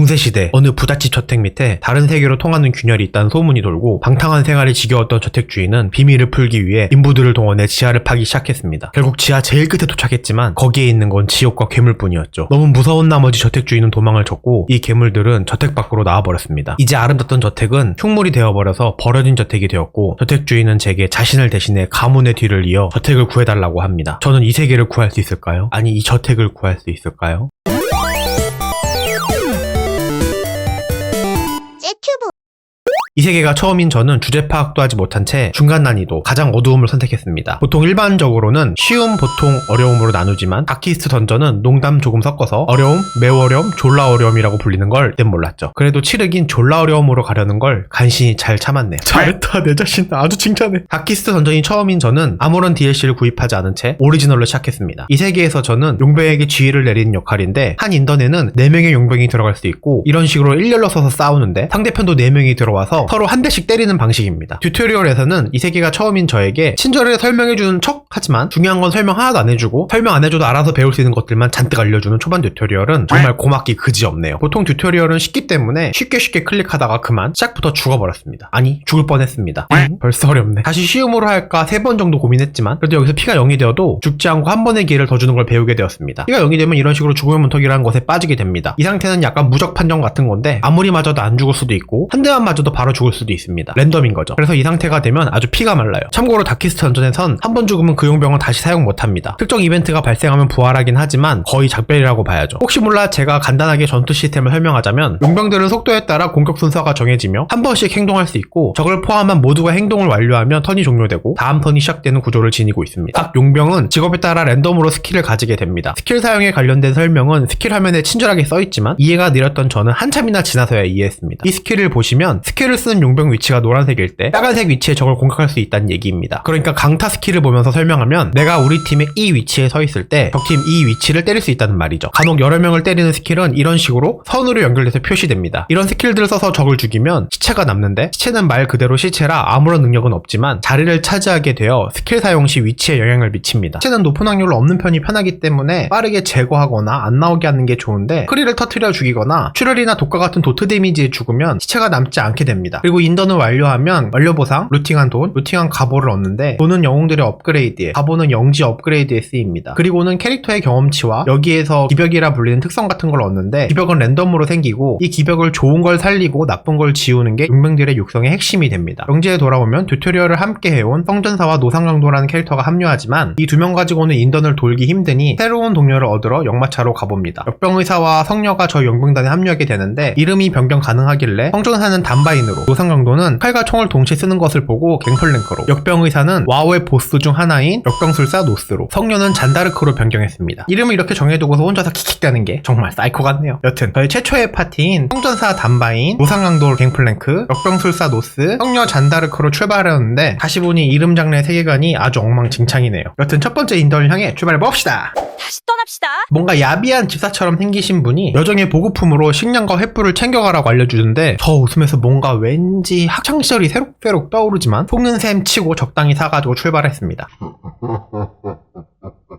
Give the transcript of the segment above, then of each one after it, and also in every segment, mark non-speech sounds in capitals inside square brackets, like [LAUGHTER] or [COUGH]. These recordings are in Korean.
중세시대 어느 부잣집 저택 밑에 다른 세계로 통하는 균열이 있다는 소문이 돌고 방탕한 생활이 지겨웠던 저택주인은 비밀을 풀기 위해 인부들을 동원해 지하를 파기 시작했습니다. 결국 지하 제일 끝에 도착했지만 거기에 있는 건 지옥과 괴물뿐이었죠. 너무 무서운 나머지 저택주인은 도망을 쳤고 이 괴물들은 저택 밖으로 나와버렸습니다. 이제 아름답던 저택은 흉물이 되어버려서 버려진 저택이 되었고 저택주인은 제게 자신을 대신해 가문의 뒤를 이어 저택을 구해달라고 합니다. 저는 이 세계를 구할 수 있을까요? 아니 이 저택을 구할 수 있을까요? 쟤튜브 이 세계가 처음인 저는 주제 파악도 하지 못한 채 중간 난이도 가장 어두움을 선택했습니다. 보통 일반적으로는 쉬움, 보통, 어려움으로 나누지만 다키스트 던전은 농담 조금 섞어서 어려움, 매우 어려움, 졸라 어려움이라고 불리는 걸 그땐 몰랐죠. 그래도 치르긴 졸라 어려움으로 가려는 걸 간신히 잘 참았네. 잘했다 내 자신 아주 칭찬해. 다키스트 던전이 처음인 저는 아무런 DLC를 구입하지 않은 채 오리지널로 시작했습니다. 이 세계에서 저는 용병에게 지휘를 내리는 역할인데 한 인던에는 4명의 용병이 들어갈 수 있고 이런 식으로 일렬로 서서 싸우는데 상대편도 4명이 들어와서 서로 한 대씩 때리는 방식입니다. 튜토리얼에서는 이 세계가 처음인 저에게 친절하게 설명해주는 척 하지만 중요한 건 설명 하나도 안 해주고 설명 안 해줘도 알아서 배울 수 있는 것들만 잔뜩 알려주는 초반 튜토리얼은 정말 고맙기 그지없네요. 보통 튜토리얼은 쉽기 때문에 쉽게 쉽게 클릭하다가 그만 시작부터 죽어버렸습니다. 아니 죽을 뻔했습니다. 음, 벌써 어렵네. 다시 쉬움으로 할까 세 번 정도 고민했지만 그래도 여기서 피가 0이 되어도 죽지 않고 한 번의 기회를 더 주는 걸 배우게 되었습니다. 피가 0이 되면 이런 식으로 죽음의 문턱이라는 것에 빠지게 됩니다. 이 상태는 약간 무적 판정 같은 건데 아무리 맞아도 안 죽을 수도 있고 한 대만 맞아도 바로 죽을 수도 있습니다. 랜덤인 거죠. 그래서 이 상태가 되면 아주 피가 말라요. 참고로 다키스트 던전에선 한 번 죽으면 그 용병은 다시 사용 못합니다. 특정 이벤트가 발생하면 부활하긴 하지만 거의 작별이라고 봐야죠. 혹시 몰라 제가 간단하게 전투 시스템을 설명하자면 용병들은 속도에 따라 공격 순서가 정해지며 한 번씩 행동할 수 있고 적을 포함한 모두가 행동을 완료하면 턴이 종료되고 다음 턴이 시작되는 구조를 지니고 있습니다. 각 용병은 직업에 따라 랜덤으로 스킬을 가지게 됩니다. 스킬 사용에 관련된 설명은 스킬 화면에 친절하게 써있지만 이해가 느렸던 저는 한참이나 지나서야 이해했습니다. 이 스킬을 보시면 스킬을 쓰는 용병 위치가 노란색일 때 빨간색 위치에 적을 공격할 수 있다는 얘기입니다. 그러니까 강타 스킬을 보면서 설명하면 내가 우리 팀의 이 위치에 서 있을 때 적팀 이 위치를 때릴 수 있다는 말이죠. 간혹 여러 명을 때리는 스킬은 이런 식으로 선으로 연결돼서 표시됩니다. 이런 스킬들을 써서 적을 죽이면 시체가 남는데 시체는 말 그대로 시체라 아무런 능력은 없지만 자리를 차지하게 되어 스킬 사용 시 위치에 영향을 미칩니다. 시체는 높은 확률로 없는 편이 편하기 때문에 빠르게 제거하거나 안 나오게 하는 게 좋은데 크리를 터트려 죽이거나 출혈이나 독과 같은 도트 데미지에 죽으면 시체가 남지 않게 됩니다. 그리고 인던을 완료하면 완료 보상, 루팅한 돈, 루팅한 갑오를 얻는데 돈은 영웅들의 업그레이드에, 갑오는 영지 업그레이드에 쓰입니다. 그리고는 캐릭터의 경험치와 여기에서 기벽이라 불리는 특성 같은 걸 얻는데 기벽은 랜덤으로 생기고 이 기벽을 좋은 걸 살리고 나쁜 걸 지우는 게 용병들의 육성의 핵심이 됩니다. 영지에 돌아오면 튜토리얼을 함께 해온 성전사와 노상강도라는 캐릭터가 합류하지만 이 두 명 가지고는 인던을 돌기 힘드니 새로운 동료를 얻으러 역마차로 가봅니다. 역병의사와 성녀가 저희 용병단에 합류하게 되는데 이름이 변경 가능하길래 성전사는 단바인으로 노상강도는 칼과 총을 동시에 쓰는 것을 보고 갱플랭크로 역병의사는 와우의 보스 중 하나인 역병술사 노스로 성녀는 잔다르크로 변경했습니다. 이름을 이렇게 정해두고서 혼자서 킥킥대는 게 정말 사이코 같네요. 여튼 저희 최초의 파티인 성전사 단바인 노상강도 갱플랭크 역병술사 노스 성녀 잔다르크로 출발하였는데 다시 보니 이름 장르의 세계관이 아주 엉망진창이네요. 여튼 첫 번째 인던을 향해 출발해봅시다. 다시 떠납시다. 뭔가 야비한 집사처럼 생기신 분이 여정의 보급품으로 식량과 횃불을 챙겨가라고 알려주는데 저 웃으면서 뭔가 왠지 학창시절이 새록새록 떠오르지만 속는 셈 치고 적당히 사가지고 출발했습니다. [LAUGHS]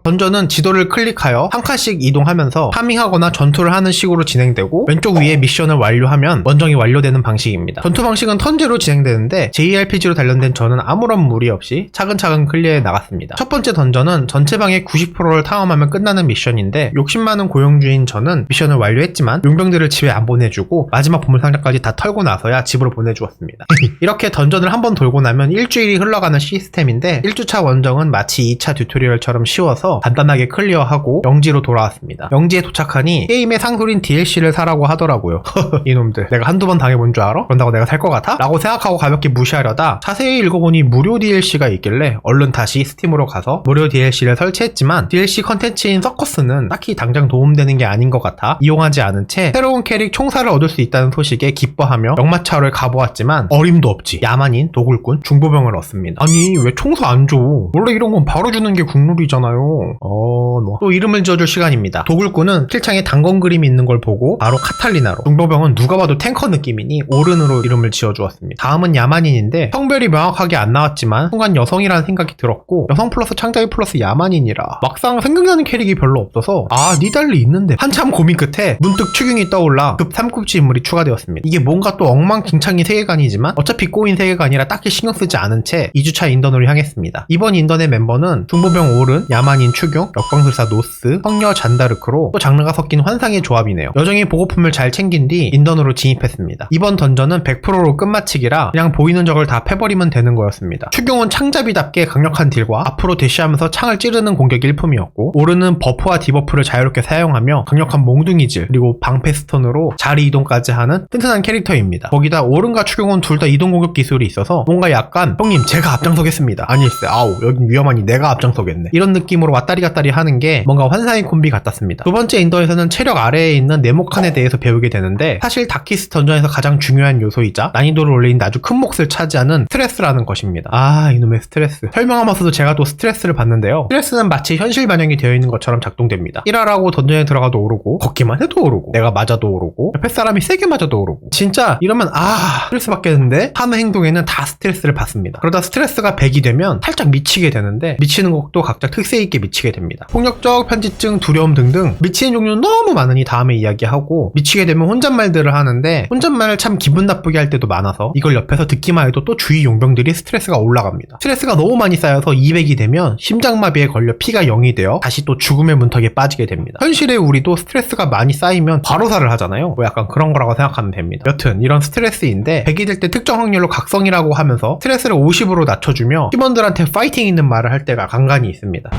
던전은 지도를 클릭하여 한 칸씩 이동하면서 파밍하거나 전투를 하는 식으로 진행되고 왼쪽 위에 미션을 완료하면 원정이 완료되는 방식입니다. 전투 방식은 턴제로 진행되는데 JRPG로 단련된 저는 아무런 무리 없이 차근차근 클리어해 나갔습니다. 첫 번째 던전은 전체 방의 90%를 탐험하면 끝나는 미션인데 욕심 많은 고용주인 저는 미션을 완료했지만 용병들을 집에 안 보내주고 마지막 보물상자까지 다 털고 나서야 집으로 보내주었습니다. [LAUGHS] 이렇게 던전을 한 번 돌고 나면 일주일이 흘러가는 시스템인데 1주차 원정은 마치 2차 튜토리얼처럼 쉬워서 간단하게 클리어하고 영지로 돌아왔습니다. 영지에 도착하니 게임의 상술인 DLC를 사라고 하더라고요. [LAUGHS] 이놈들 내가 한두 번 당해본 줄 알아? 그런다고 내가 살 것 같아? 라고 생각하고 가볍게 무시하려다 자세히 읽어보니 무료 DLC가 있길래 얼른 다시 스팀으로 가서 무료 DLC를 설치했지만 DLC 컨텐츠인 서커스는 딱히 당장 도움되는 게 아닌 것 같아 이용하지 않은 채 새로운 캐릭 총사를 얻을 수 있다는 소식에 기뻐하며 역마차를 가보았지만 어림도 없지 야만인 도굴꾼 중보병을 얻습니다 아니 왜 총사 안 줘? 원래 이런 건 바로 주는 게 국룰이잖아요 어, 뭐. 또 이름을 지어줄 시간입니다. 도굴꾼은 킬창에 단건 그림이 있는 걸 보고 바로 카탈리나로. 중보병은 누가 봐도 탱커 느낌이니 오른으로 이름을 지어주었습니다. 다음은 야만인인데 성별이 명확하게 안 나왔지만 순간 여성이라는 생각이 들었고 여성 플러스 창자위 플러스 야만인이라 막상 생각나는 캐릭이 별로 없어서 아 니달리 있는데 한참 고민 끝에 문득 추경이 떠올라 급 3급지 인물이 추가되었습니다. 이게 뭔가 또 엉망진창인 세계관이지만 어차피 꼬인 세계관이라 딱히 신경 쓰지 않은 채 2주차 인던으로 향했습니다. 이번 인던의 멤버는 중보병 오른, 야만인 추경, 역광술사 노스, 성녀 잔다르크로 또 장르가 섞인 환상의 조합이네요. 여정이 보고품을 잘 챙긴 뒤 인던으로 진입했습니다. 이번 던전은 100%로 끝마치기라 그냥 보이는 적을 다 패버리면 되는 거였습니다. 추경은 창잡이답게 강력한 딜과 앞으로 대시하면서 창을 찌르는 공격이 일품이었고 오른은 버프와 디버프를 자유롭게 사용하며 강력한 몽둥이질 그리고 방패 스턴으로 자리 이동까지 하는 튼튼한 캐릭터입니다. 거기다 오른과 추경은 둘 다 이동 공격 기술이 있어서 뭔가 약간 형님 제가 앞장서겠습니다. 아닐세 아우 여긴 위험하니 내가 앞장서겠네. 이런 느낌으로 왔다리 갔다리 하는 게 뭔가 환상의 콤비 같았습니다. 두 번째 인더에서는 체력 아래에 있는 네모칸에 대해서 배우게 되는데 사실 다키스 던전에서 가장 중요한 요소이자 난이도를 올린 아주 큰 몫을 차지하는 스트레스라는 것입니다. 아 이놈의 스트레스. 설명하면서도 제가 또 스트레스를 받는데요. 스트레스는 마치 현실 반영이 되어 있는 것처럼 작동됩니다. 1하라고 던전에 들어가도 오르고 걷기만 해도 오르고 내가 맞아도 오르고 옆에 사람이 세게 맞아도 오르고 진짜 이러면 아 스트레스 받겠는데 하는 행동에는 다 스트레스를 받습니다. 그러다 스트레스가 100이 되면 살짝 미치게 되는데 미치는 것도 각자 특색 있게 미치 게 됩니다. 폭력적 편집증, 두려움 등등 미치는 종류는 너무 많으니 다음에 이야기하고 미치게 되면 혼잣말들을 하는데 혼잣말을 참 기분 나쁘게 할 때도 많아서 이걸 옆에서 듣기만 해도 또 주위 용병들이 스트레스가 올라갑니다. 스트레스가 너무 많이 쌓여서 200이 되면 심장마비에 걸려 피가 0이 되어 다시 또 죽음의 문턱에 빠지게 됩니다. 현실에 우리도 스트레스가 많이 쌓이면 과로사를 하잖아요. 뭐 약간 그런 거라고 생각하면 됩니다. 여튼 이런 스트레스인데 100이 될 때 특정 확률로 각성이라고 하면서 스트레스를 50으로 낮춰주며 팀원들한테 파이팅 있는 말을 할 때가 간간히 있습니다.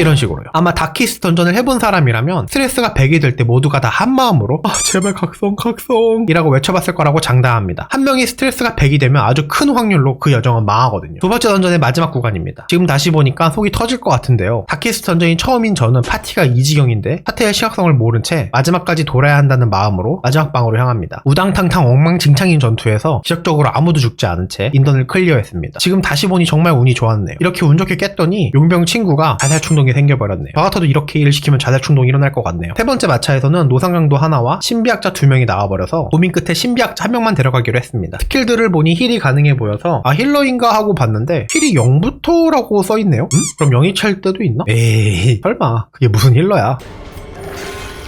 이런 식으로요. 아마 다키스 던전을 해본 사람이라면 스트레스가 100이 될 때 모두가 다 한마음으로 아 제발 각성 각성 이라고 외쳐봤을 거라고 장담합니다. 한 명이 스트레스가 100이 되면 아주 큰 확률로 그 여정은 망하거든요. 두 번째 던전의 마지막 구간입니다. 지금 다시 보니까 속이 터질 것 같은데요. 다키스 던전이 처음인 저는 파티가 이 지경인데 사태의 심각성을 모른 채 마지막까지 돌아야 한다는 마음으로 마지막 방으로 향합니다. 우당탕탕 엉망진창인 전투에서 기적적으로 아무도 죽지 않은 채 인던을 클리어했습니다. 지금 다시 보니 정말 운이 좋았네요. 이렇게 운 좋게 깼더니 용병 친구가 자살 충동 이 생겨버렸네요. 저 같아도 이렇게 일 시키면 자살 충동이 일어날 것 같네요. 세 번째 마차에서는 노상강도 하나와 신비학자 두 명이 나와버려서 고민 끝에 신비학자 한 명만 데려가기로 했습니다. 스킬들을 보니 힐이 가능해 보여서 아 힐러인가 하고 봤는데 힐이 0부터라고 써있네요. 음? 그럼 0이 찰 때도 있나? 에이 설마 그게 무슨 힐러야?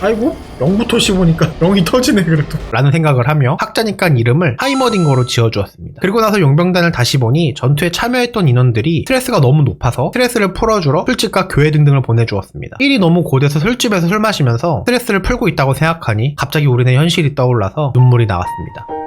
아이고 0부터 씹으니까 0이 터지네 그래도. 라는 생각을 하며 학자니까 이름을 하이머딩거로 지어주었습니다. 그리고 나서 용병단을 다시 보니 전투에 참여했던 인원들이 스트레스가 너무 높아서 스트레스를 풀어주러 술집과 교회 등등을 보내주었습니다. 일이 너무 고돼서 술집에서 술 마시면서 스트레스를 풀고 있다고 생각하니 갑자기 우리네 현실이 떠올라서 눈물이 나왔습니다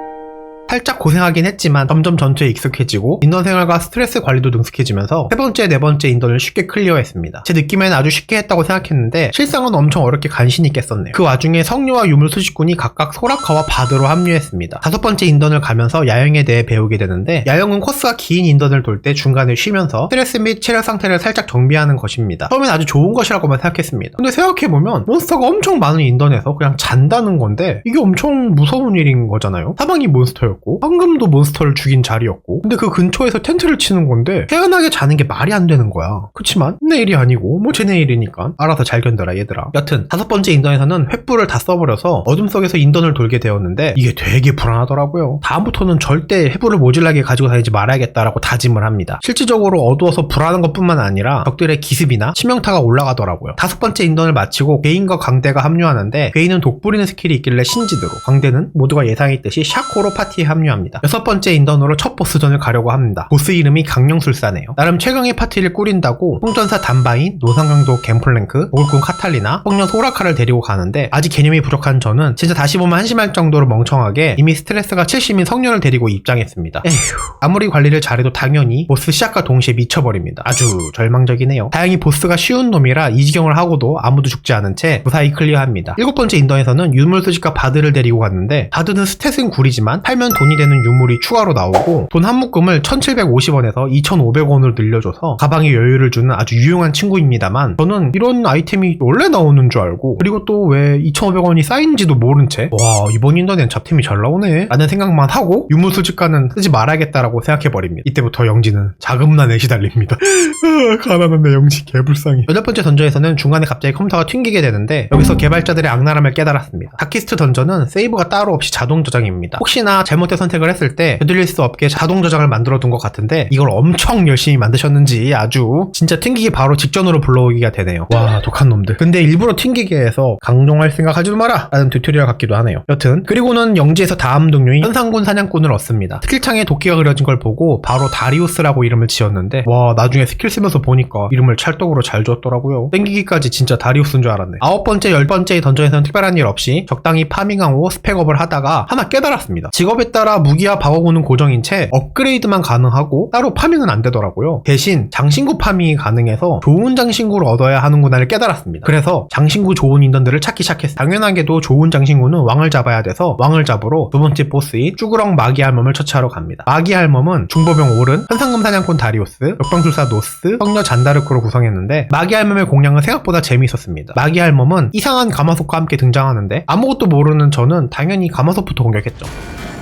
살짝 고생하긴 했지만 점점 전투에 익숙해지고 인던 생활과 스트레스 관리도 능숙해지면서 세 번째, 네 번째 인던을 쉽게 클리어했습니다. 제 느낌에는 아주 쉽게 했다고 생각했는데 실상은 엄청 어렵게 간신히 깼었네요. 그 와중에 성녀와 유물 수식군이 각각 소라카와 바드로 합류했습니다. 다섯 번째 인던을 가면서 야영에 대해 배우게 되는데 야영은 코스가 긴 인던을 돌 때 중간에 쉬면서 스트레스 및 체력 상태를 살짝 정비하는 것입니다. 처음엔 아주 좋은 것이라고만 생각했습니다. 근데 생각해보면 몬스터가 엄청 많은 인던에서 그냥 잔다는 건데 이게 엄청 무서운 일인 거잖아요. 사방이 몬스터 였고 황금도 몬스터를 죽인 자리였고 근데 그 근처에서 텐트를 치는 건데 태연하게 자는 게 말이 안 되는 거야. 그치만 내 일이 아니고 뭐 쟤네 일이니까 알아서 잘 견뎌라 얘들아. 여튼 다섯 번째 인던에서는 횃불을 다 써버려서 어둠 속에서 인던을 돌게 되었는데 이게 되게 불안하더라고요. 다음부터는 절대 횃불을 모질라게 가지고 다니지 말아야겠다라고 다짐을 합니다. 실질적으로 어두워서 불안한 것뿐만 아니라 적들의 기습이나 치명타가 올라가더라고요. 다섯 번째 인던을 마치고 괴인과 광대가 합류하는데 괴인은 독부리는 스킬이 있길래 신지드로 광대는 모두가 예상했듯이 샤코로 파티에 합류합니다. 여섯 번째 인던으로 첫 보스전을 가려고 합니다. 보스 이름이 강령술사네요. 나름 최강의 파티를 꾸린다고 홍전사 단바인, 노상강도 갬플랭크, 오울꾼 카탈리나, 폭녀 소라카를 데리고 가는데 아직 개념이 부족한 저는 진짜 다시 보면 한심할 정도로 멍청하게 이미 스트레스가 70인 성녀를 데리고 입장했습니다. 에휴 아무리 관리를 잘해도 당연히 보스 시작과 동시에 미쳐버립니다. 아주 절망적이네요. 다행히 보스가 쉬운 놈이라 이 지경을 하고도 아무도 죽지 않은 채 무사히 클리어합니다. 일곱 번째 인던에서는 유물 수집가 바드를 데리고 갔는데 바드는 스탯은 구리지만 팔면 돈이 되는 유물이 추가로 나오고 돈 한 묶음을 1750원에서 2500원으로 늘려줘서 가방에 여유를 주는 아주 유용한 친구입니다만 저는 이런 아이템이 원래 나오는 줄 알고 그리고 또 왜 2500원이 쌓인지도 모른 채 와 이번 인더넷 잡템이 잘 나오네 라는 생각만 하고 유물 수집가는 쓰지 말아야겠다라고 생각해버립니다. 이때부터 영지는 자금난에 시달립니다. 아, 가난한 내 영지 개불쌍해. 여덟 번째 던전에서는 중간에 갑자기 컴퓨터가 튕기게 되는데 여기서 개발자들의 악랄함을 깨달았습니다. 다키스트 던전은 세이브가 따로 없이 자동 저장입니다. 혹시나 잘못 된 선택을 했을 때 되돌릴 수 없게 자동 저장을 만들어 둔 것 같은데 이걸 엄청 열심히 만드셨는지 아주 진짜 튕기기 바로 직전으로 불러오기가 되네요. 와 독한 놈들. 근데 일부러 튕기게 해서 강종할 생각하지도 마라 라는 튜토리얼 같기도 하네요. 여튼 그리고는 영지에서 다음 동료인 현상군 사냥꾼을 얻습니다. 스킬창에 도끼가 그려진 걸 보고 바로 다리우스라고 이름을 지었는데 와 나중에 스킬 쓰면서 보니까 이름을 찰떡으로 잘 지었더라고요. 땡기기까지 진짜 다리우스인 줄 알았네. 아홉 번째, 열 번째 던전에서는 특별한 일 없이 적당히 파밍하고 스펙업을 하다가 하나 깨달았습니다. 직업에 따라 무기와 방어구는 고정인 채 업그레이드만 가능하고 따로 파밍은 안 되더라고요. 대신 장신구 파밍이 가능해서 좋은 장신구를 얻어야 하는구나를 깨달았습니다. 그래서 장신구 좋은 인던들을 찾기 시작했어요. 당연하게도 좋은 장신구는 왕을 잡아야 돼서 왕을 잡으러 두 번째 보스인 쭈그렁 마기 할멈을 처치하러 갑니다. 마기 할멈은 중보병 오른, 현상금 사냥꾼 다리우스, 역방술사 노스, 성녀 잔다르크로 구성했는데 마기 할멈의 공략은 생각보다 재미있었습니다. 마기 할멈은 이상한 가마솥과 함께 등장하는데 아무것도 모르는 저는 당연히 가마솥부터 공격했죠.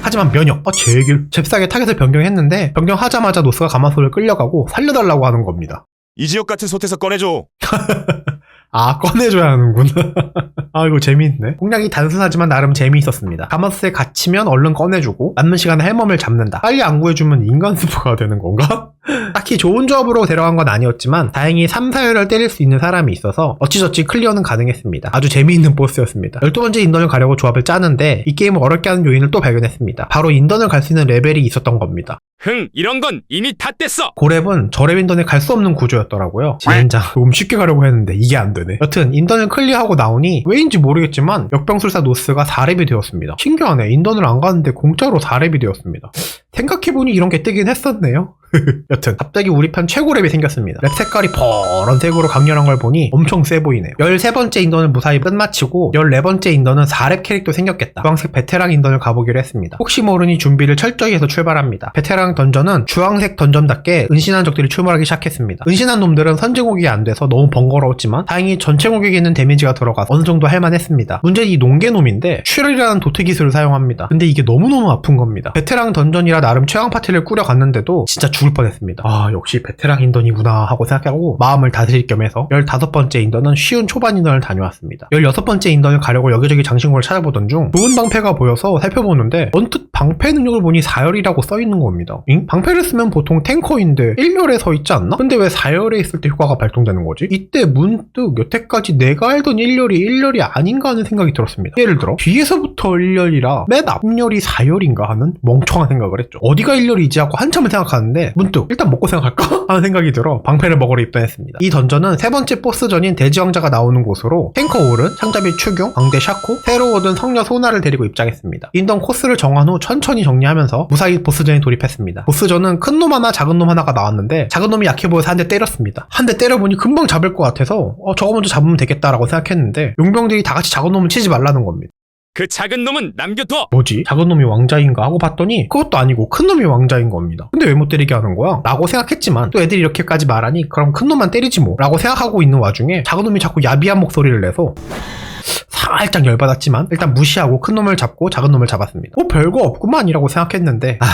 하지만 면역, 아, 제길 잽싸게 타겟을 변경했는데 변경하자마자 노스가 가마솥을 끌려가고 살려달라고 하는 겁니다. 이 지역 같은 솥에서 꺼내줘. [LAUGHS] 아 꺼내줘야 하는구나 [LAUGHS] 아 이거 재미있네 공략이 단순하지만 나름 재미있었습니다 가마솥에 갇히면 얼른 꺼내주고 남는 시간에 헬멈을 잡는다 빨리 안 구해주면 인간 스프가 되는 건가? 딱히 좋은 조합으로 데려간 건 아니었지만 다행히 3, 4열을 때릴 수 있는 사람이 있어서 어찌저찌 클리어는 가능했습니다 아주 재미있는 보스였습니다 12번째 인던을 가려고 조합을 짜는데 이 게임을 어렵게 하는 요인을 또 발견했습니다 바로 인던을 갈 수 있는 레벨이 있었던 겁니다 흥, 이런 건 이미 다 뗐어. 고랩은 저랩 인던에 갈 수 없는 구조였더라고요. 진짜 조금 쉽게 가려고 했는데 이게 안 되네. 여튼 인던을 클리어하고 나오니 왜인지 모르겠지만 역병술사 노스가 4렙이 되었습니다. 신기하네. 인던을 안 가는데 공짜로 4렙이 되었습니다. 생각해보니 이런 게 뜨긴 했었네요. [LAUGHS] 여튼 갑자기 우리 편 최고 랩이 생겼습니다. 랩 색깔이 퍼런색으로 강렬한 걸 보니 엄청 세 보이네요. 13번째 인던을 무사히 끝마치고 14번째 인던은 4랩 캐릭터 생겼겠다. 주황색 베테랑 인던을 가보기로 했습니다. 혹시 모르니 준비를 철저히 해서 출발합니다. 베테랑 던전은 주황색 던전답게 은신한 적들이 출몰하기 시작했습니다. 은신한 놈들은 선제 공격이 안 돼서 너무 번거로웠지만 다행히 전체 공격에는 데미지가 들어가서 어느 정도 할만했습니다. 문제는 이 농개놈인데 슈럴이라는 도태 기술을 사용합니다. 근데 이게 너무너무 아픈 겁니다. 베테랑 던전이라 나름 최강 파티를 꾸려갔는데도 진짜 죽을 뻔했습니다. 아 역시 베테랑 인던이구나 하고 생각하고 마음을 다스릴 겸해서 15번째 인던은 쉬운 초반 인던을 다녀왔습니다. 16번째 인던을 가려고 여기저기 장신구를 찾아보던 중 좋은 방패가 보여서 살펴보는데 언뜻 방패 능력을 보니 4열이라고 써있는 겁니다. 잉? 방패를 쓰면 보통 탱커인데 1열에 서 있지 않나? 근데 왜 4열에 있을 때 효과가 발동되는 거지? 이때 문득 여태까지 내가 알던 1열이 1열이 아닌가 하는 생각이 들었습니다. 예를 들어 뒤에서부터 1열이라 맨 앞열이 4열인가 하는 멍청한 생각을 했죠. 어디가 1열이지 하고 한참을 생각하는데 문득 일단 먹고 생각할까? [LAUGHS] 하는 생각이 들어 방패를 먹으러 입단했습니다. 이 던전은 세 번째 보스전인 돼지왕자가 나오는 곳으로 탱커 오른, 창잡이 추경, 광대 샤코, 새로 얻은 성녀 소나를 데리고 입장했습니다. 인던 코스를 정한 후 천천히 정리하면서 무사히 보스전에 돌입했습니다. 보스전은 큰 놈 하나, 작은 놈 하나가 나왔는데 작은 놈이 약해 보여서 한 대 때렸습니다. 한 대 때려보니 금방 잡을 것 같아서 어, 저거 먼저 잡으면 되겠다라고 생각했는데 용병들이 다 같이 작은 놈을 치지 말라는 겁니다. 그 작은 놈은 남겨둬. 뭐지? 작은 놈이 왕자인가 하고 봤더니 그것도 아니고 큰 놈이 왕자인 겁니다. 근데 왜 못 때리게 하는 거야? 라고 생각했지만 또 애들이 이렇게까지 말하니 그럼 큰 놈만 때리지 뭐 라고 생각하고 있는 와중에 작은 놈이 자꾸 야비한 목소리를 내서 살짝 열받았지만 일단 무시하고 큰 놈을 잡고 작은 놈을 잡았습니다. 뭐 별거 없구만이라고 생각했는데 아...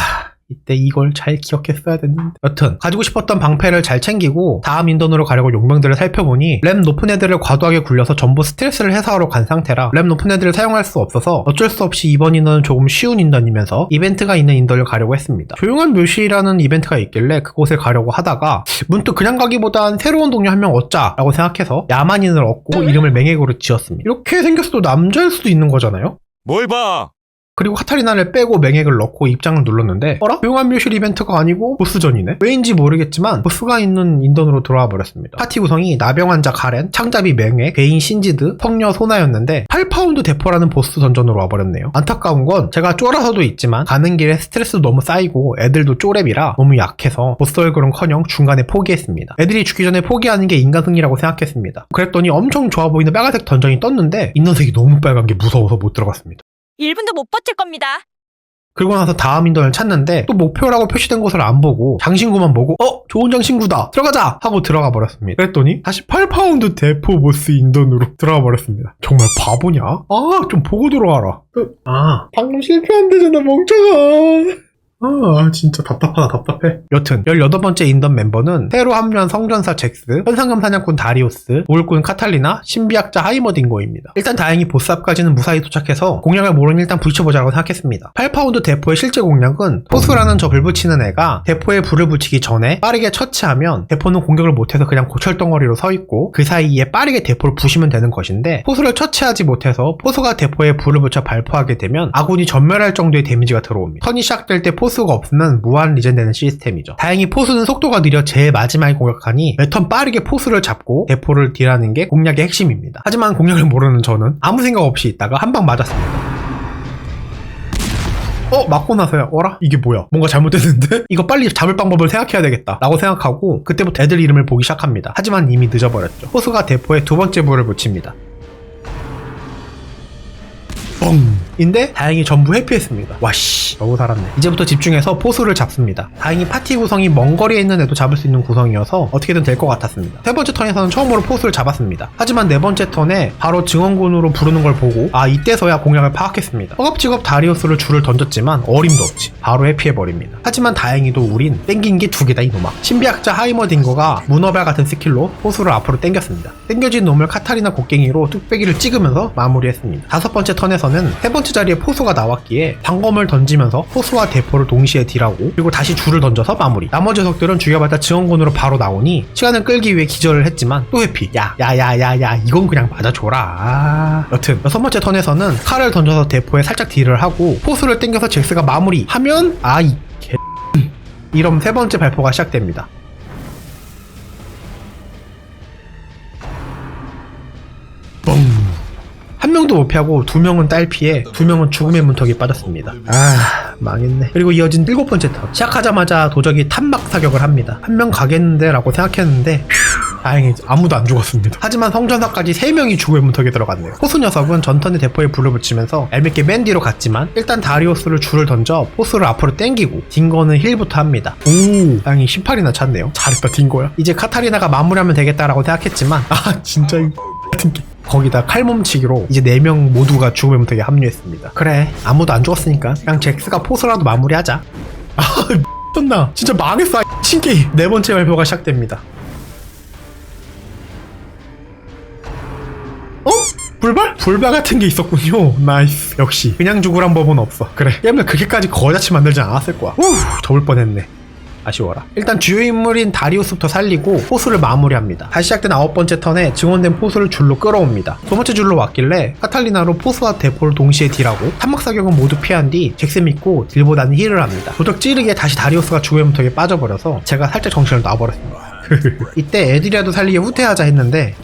이때 이걸 잘 기억했어야 됐는데. 여튼 가지고 싶었던 방패를 잘 챙기고 다음 인던으로 가려고 용병들을 살펴보니 램 높은 애들을 과도하게 굴려서 전부 스트레스를 해소하러 간 상태라 램 높은 애들을 사용할 수 없어서 어쩔 수 없이 이번 인던은 조금 쉬운 인던이면서 이벤트가 있는 인던을 가려고 했습니다. 조용한 묘시라는 이벤트가 있길래 그곳에 가려고 하다가 문득 그냥 가기보단 새로운 동료 한 명 얻자 라고 생각해서 야만인을 얻고 이름을 맹액으로 지었습니다. 이렇게 생겼어도 남자일 수도 있는 거잖아요? 뭘 봐. 그리고 카타리나를 빼고 맹액을 넣고 입장을 눌렀는데 어라? 조용한 묘실 이벤트가 아니고 보스전이네? 왜인지 모르겠지만 보스가 있는 인던으로 돌아와 버렸습니다. 파티 구성이 나병 환자 가렌, 창잡이 맹액, 베인 신지드, 성녀 소나였는데 8파운드 대포라는 보스 던전으로 와버렸네요. 안타까운 건 제가 쫄아서도 있지만 가는 길에 스트레스도 너무 쌓이고 애들도 쪼랩이라 너무 약해서 보스 얼굴은커녕 중간에 포기했습니다. 애들이 죽기 전에 포기하는 게 인간 승리라고 생각했습니다. 그랬더니 엄청 좋아 보이는 빨간색 던전이 떴는데 인던색이 너무 빨간 게 무서워서 못 들어갔습니다. 1분도 못 버틸 겁니다. 그리고 나서 다음 인던을 찾는데 또 목표라고 표시된 곳을 안 보고 장신구만 보고 어? 좋은 장신구다 들어가자! 하고 들어가 버렸습니다 그랬더니 다시 8파운드 대포 보스 인던으로 들어가 버렸습니다 정말 바보냐? 아 좀 보고 들어와라 아 방금 실패한대잖아 멍청아 아 진짜 답답하다 답답해. 여튼 18번째 인던 멤버는 새로 합류한 성전사 잭스 현상금 사냥꾼 다리우스 우울꾼 카탈리나 신비학자 하이머딩고입니다. 일단 다행히 보스 앞까지는 무사히 도착해서 공략을 모르니 일단 부딪혀보자고 생각했습니다. 8파운드 대포의 실제 공략은 포수라는 저 불 붙이는 애가 대포에 불을 붙이기 전에 빠르게 처치하면 대포는 공격을 못해서 그냥 고철덩어리로 서있고 그 사이에 빠르게 대포를 부시면 되는 것인데 포수를 처치하지 못해서 포수가 대포에 불을 붙여 발포하게 되면 아군이 전멸할 정도의 데미지가 들어옵니다. 턴이 시작될 때 포수 가 없으면 무한 리젠되는 시스템이죠. 다행히 포수는 속도가 느려 제일 마지막에 공격하니 매턴 빠르게 포수를 잡고 대포를 딜하는 게 공략의 핵심입니다. 하지만 공략을 모르는 저는 아무 생각 없이 있다가 한 방 맞았습니다. 어 맞고 나서야 어라? 이게 뭐야? 뭔가 잘못됐는데? [LAUGHS] 이거 빨리 잡을 방법을 생각해야 되겠다. 라고 생각하고 그때부터 애들 이름을 보기 시작합니다. 하지만 이미 늦어버렸죠. 포수가 대포에 두 번째 불을 붙입니다 뻥! 인데 다행히 전부 회피했습니다. 와씨 너무 살았네. 이제부터 집중해서 포수를 잡습니다. 다행히 파티 구성이 먼 거리에 있는 애도 잡을 수 있는 구성이어서 어떻게든 될 것 같았습니다. 세 번째 턴에서는 처음으로 포수를 잡았습니다. 하지만 네 번째 턴에 바로 증원군으로 부르는 걸 보고 아 이때서야 공략을 파악했습니다. 허겁지겁 다리우스를 줄을 던졌지만 어림도 없지. 바로 회피해버립니다. 하지만 다행히도 우린 땡긴 게 두 개다 이놈아. 신비학자 하이머딩거가 문어발 같은 스킬로 포수를 앞으로 땡겼습니다. 땡겨진 놈을 카타리나 곡괭이로 뚝배기를 찍으면서 마무리했습니다. 다섯 번째 턴에서 는 세 번째 자리에 포수가 나왔기에 방검을 던지면서 포수와 대포를 동시에 딜하고 그리고 다시 줄을 던져서 마무리. 나머지 녀석들은 죽여봤자 증원군으로 바로 나오니 시간을 끌기 위해 기절을 했지만 또 회피. 야, 야, 야, 야, 야, 이건 그냥 맞아줘라. 아. 여튼 여섯 번째 턴에서는 칼을 던져서 대포에 살짝 딜을 하고 포수를 땡겨서 잭스가 마무리하면 아이 개. [LAUGHS] 이러면 세 번째 발포가 시작됩니다. 한 명도 못 피하고 두 명은 딸피에 두 명은 죽음의 문턱에 빠졌습니다. 아 망했네. 그리고 이어진 일곱 번째 턴 시작하자마자 도적이 탄막 사격을 합니다. 한 명 가겠는데라고 생각했는데 휴, 다행히 아무도 안 죽었습니다. 하지만 성전사까지 세 명이 죽음의 문턱에 들어갔네요. 포수 녀석은 전턴의 대포에 불을 붙이면서 얄밉게 맨 뒤로 갔지만 일단 다리오스를 줄을 던져 포수를 앞으로 땡기고 딩거는 힐부터 합니다. 오 다행히 18이나 찼네요. 잘했다 딩거야. 이제 카타리나가 마무리하면 되겠다라고 생각했지만 아 진짜 이 [LAUGHS] 같은 게 거기다 칼몸치기로 이제 4명 모두가 죽음의 문턱에 합류했습니다. 그래, 아무도 안 죽었으니까 그냥 잭스가 포스라도 마무리하자. 아, [LAUGHS] 미쳤나. 진짜 망했어, 신게임. 네 번째 발표가 시작됩니다. 어? 불발? 불발 같은 게 있었군요. 나이스. 역시 그냥 죽으란 법은 없어. 그래. 얘는 그렇게까지 거자치 만들지 않았을 거야. 후, 접을 뻔했네. 아쉬워라. 일단 주요 인물인 다리우스부터 살리고 포수를 마무리합니다. 다시 시작된 아홉 번째 턴에 증원된 포수를 줄로 끌어옵니다. 두 번째 줄로 왔길래 카탈리나로 포수와 대포를 동시에 딜하고 탄막 사격은 모두 피한 뒤 잭스 믿고 딜보다는 힐을 합니다. 도적 찌르기에 다시 다리우스가 죽음의 문턱에 빠져버려서 제가 살짝 정신을 놔버렸습니다. [LAUGHS] 이때 애들이라도 살리게 후퇴하자 했는데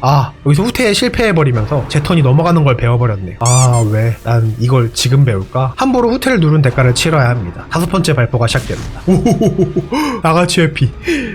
아 여기서 후퇴에 실패해버리면서 제 턴이 넘어가는 걸 배워버렸네요. 아 왜? 난 이걸 지금 배울까? 함부로 후퇴를 누른 대가를 치러야 합니다. 다섯 번째 발포가 시작됩니다. 오호호호 나같이 해피.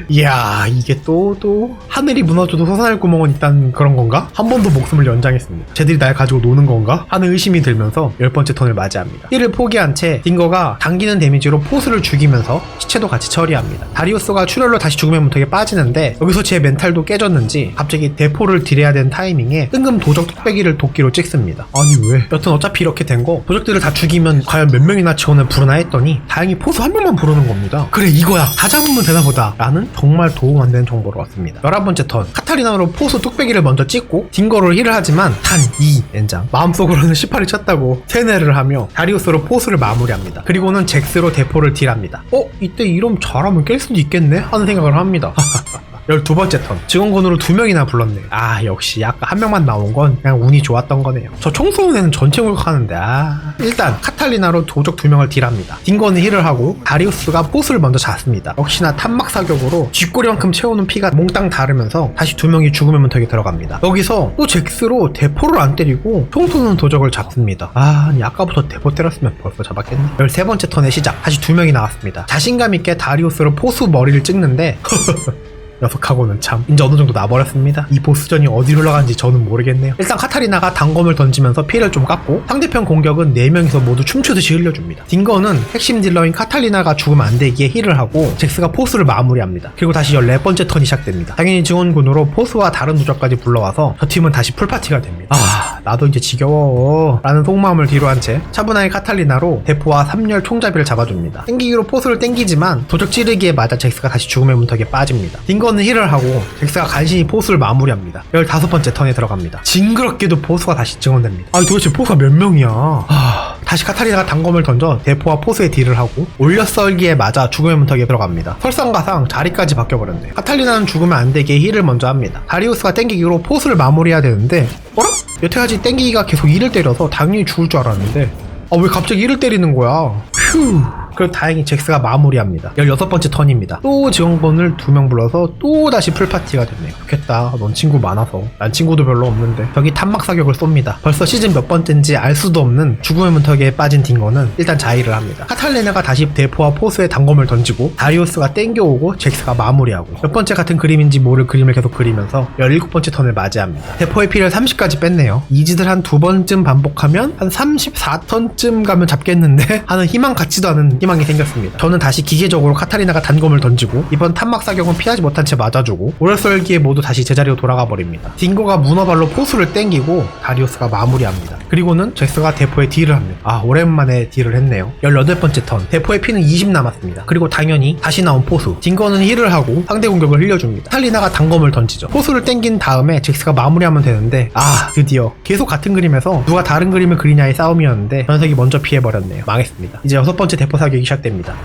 이야 이게 또또 하늘이 무너져도 솟아날 구멍은 있다는 그런 건가? 한 번 더 목숨을 연장했습니다. 쟤들이 날 가지고 노는 건가? 하는 의심이 들면서 열 번째 턴을 맞이합니다. 힐을 포기한 채 딩거가 당기는 데미지로 포스를 죽이면서 시체도 같이 처리합니다. 다리우스가 출혈로 다시 죽음의 문턱에 빠지는데 여기서 제 멘탈도 깨졌는지 갑자기 대포를 딜해야 되는 타이밍에 뜬금 도적 뚝배기를 도끼로 찍습니다. 아니 왜? 여튼 어차피 이렇게 된 거 도적들을 다 죽이면 과연 몇 명이나 지원을 부르나 했더니 다행히 포수 한 명만 부르는 겁니다. 그래 이거야 다 잡으면 되나 보다 라는 정말 도움 안 되는 정보로 왔습니다. 11번째 턴 카타리나로 포수 뚝배기를 먼저 찍고 딩거로 힐을 하지만 단 2 엔장 마음속으로는 18이 쳤다고 세뇌를 하며 다리우스로 포수를 마무리합니다. 그리고는 잭스로 대포를 딜합니다. 어? 이때 이러면 잘하면 깰 수도 있겠네? 하는 생각을 합니다. [LAUGHS] 12번째 턴. 직원군으로 두 명이나 불렀네요 아 역시 아까 한 명만 나온 건 그냥 운이 좋았던 거네요. 저 애는 전체 공격하는데 아. 일단 카탈리나로 도적 두 명을 딜합니다. 딩거는 힐을 하고 다리우스가 포스를 먼저 잡습니다. 역시나 탄막 사격으로 쥐꼬리만큼 채우는 피가 몽땅 다르면서 다시 두 명이 죽음의 문턱에 들어갑니다. 여기서 또 잭스로 대포를 안 때리고 총쏘는 도적을 잡습니다. 아 아니 아까부터 대포 때렸으면 벌써 잡았겠네. 13번째 턴의 시작. 다시 두 명이 나왔습니다. 자신감 있게 다리우스로 포수 머리를 찍는데 [LAUGHS] 녀석하고는 참 이제 어느 정도 나버렸습니다. 이 보스전이 어디로 흘러가는지 저는 모르겠네요. 일단 카타리나가 단검을 던지면서 피해를 좀 깎고 상대편 공격은 4명이서 모두 춤추듯이 흘려줍니다. 딩거는 핵심 딜러인 카탈리나가 죽으면 안 되기에 힐을 하고 잭스가 포스를 마무리합니다. 그리고 다시 14번째 턴이 시작됩니다. 당연히 증원군으로 포스와 다른 누적까지 불러와서 저 팀은 다시 풀파티가 됩니다. 아 나도 이제 지겨워 라는 속마음을 뒤로 한 채 차분하게 카탈리나로 대포와 3열 총잡이를 잡아줍니다. 땡기기로 포스를 땡기지만 도적 찌르기에 맞아 잭스가 다시 죽음의 문턱에 빠집니다. 딩거 는 힐을 하고 잭스가 간신히 포스를 마무리합니다. 15번째 턴에 들어갑니다. 징그럽게도 포스가 다시 증원됩니다. 아니 도대체 포스가 몇 명이야? 아, 다시 카타리나가 단검을 던져 대포와 포스에 딜을 하고 올려 썰기에 맞아 죽음의 문턱에 들어갑니다. 설상가상 자리까지 바뀌어버렸네. 카탈리나는 죽으면 안 되게 힐을 먼저 합니다. 다리우스가 땡기기로 포스를 마무리해야 되는데 어라? 여태까지 땡기기가 계속 이를 때려서 당연히 죽을 줄 알았는데 아 왜 갑자기 이를 때리는 거야? 휴. 그리고 다행히 잭스가 마무리합니다. 16번째 턴입니다. 또 지원군을 두 명 불러서 또 다시 풀파티가 됐네요. 좋겠다. 넌 친구 많아서. 난 친구도 별로 없는데. 저기 탄막 사격을 쏩니다. 벌써 시즌 몇 번째인지 알 수도 없는 죽음의 문턱에 빠진 딩거는 일단 자의를 합니다. 카탈레나가 다시 대포와 포스에 단검을 던지고 다리우스가 땡겨오고 잭스가 마무리하고 몇 번째 같은 그림인지 모를 그림을 계속 그리면서 17번째 턴을 맞이합니다. 대포의 피를 30까지 뺐네요. 이 짓을 한 두 번쯤 반복하면 한 34턴쯤 가면 잡겠는데 [LAUGHS] 하는 희망 같지도 않은 희망이 생겼습니다. 저는 다시 기계적으로 카타리나가 단검을 던지고 이번 탄막 사격은 피하지 못한 채 맞아주고 오래썰기에 모두 다시 제자리로 돌아가 버립니다. 딩고가 문어발로 포수를 땡기고 다리우스가 마무리합니다. 그리고는 제스가 대포에 딜을 합니다. 아 오랜만에 딜을 했네요. 18번째 턴 대포의 피는 20 남았습니다. 그리고 당연히 다시 나온 포수 딩거는 힐을 하고 상대 공격을 흘려줍니다. 카탈리나가 단검을 던지죠. 포수를 땡긴 다음에 잭스가 마무리하면 되는데 아 드디어 계속 같은 그림에서 누가 다른 그림을 그리냐의 싸움이었는데 녀석이 먼저 피해버렸네요. 망했습니다. 이제 여섯 번째 대포 사격 이 시작됩니다.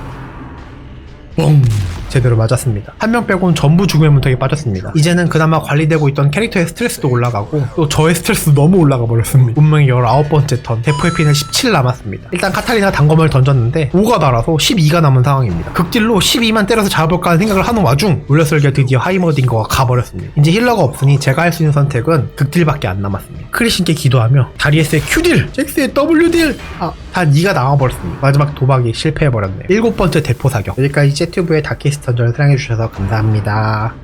뻥 제대로 맞았습니다. 한 명 빼고는 전부 죽음의 문턱에 빠졌습니다. 이제는 그나마 관리되고 있던 캐릭터의 스트레스도 올라가고 또 저의 스트레스도 너무 올라가 버렸습니다. 분명히 19번째 턴 대포의 피는 17 남았습니다. 일단 카탈리나 단검을 던졌는데 5가 달아서 12가 남은 상황입니다. 극딜로 12만 때려서 잡아볼까 하는 생각을 하는 와중 울려설기가 드디어 하이머딩거가 가버렸습니다. 이제 힐러가 없으니 제가 할 수 있는 선택은 극딜밖에 안 남았습니다. 크리신께 기도하며 다리에스의 Q딜, 잭스의 W딜 아, 다 2가 나와버렸습니다. 마지막 도박이 실패해버렸네요. 일곱 번째 대포 사격. 여기까지 제튜브의 다키스 던전을 사랑해주셔서 감사합니다.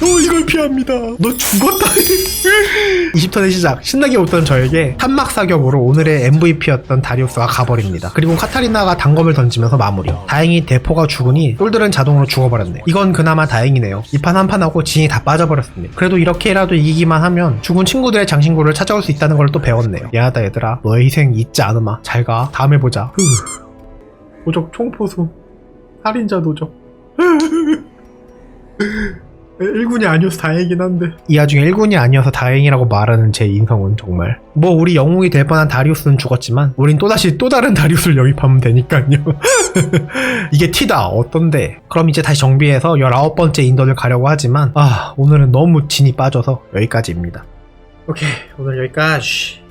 어 이걸 피합니다. 너 죽었다. [LAUGHS] 20턴의 시작. 신나게 웃던 저에게 탄막 사격으로 오늘의 MVP였던 다리우스가 가버립니다. 그리고 카타리나가 단검을 던지면서 마무리. 다행히 대포가 죽으니 똘들은 자동으로 죽어버렸네. 이건 그나마 다행이네요. 이 판 한 판하고 진이 다 빠져버렸습니다. 그래도 이렇게라도 이기기만 하면 죽은 친구들의 장신구를 찾아올 수 있다는 걸 또 배웠네요. 미안하다 얘들아. 너의 희생 잊지 않으마. 잘 가. 다음에 보자. 흐. [LAUGHS] 도적 총포수. 살인자 도적. 1군이 아니어서 다행이긴 한데. 이 와중에 1군이 아니어서 다행이라고 말하는 제 인성은 정말. 뭐 우리 영웅이 될 뻔한 다리우스는 죽었지만 우린 또다시 또 다른 다리우스를 영입하면 되니까요. [LAUGHS] 이게 티다. 어떤데? 그럼 이제 다시 정비해서 19번째 인도를 가려고 하지만 아 오늘은 너무 진이 빠져서 여기까지입니다. 오케이. 오늘 여기까지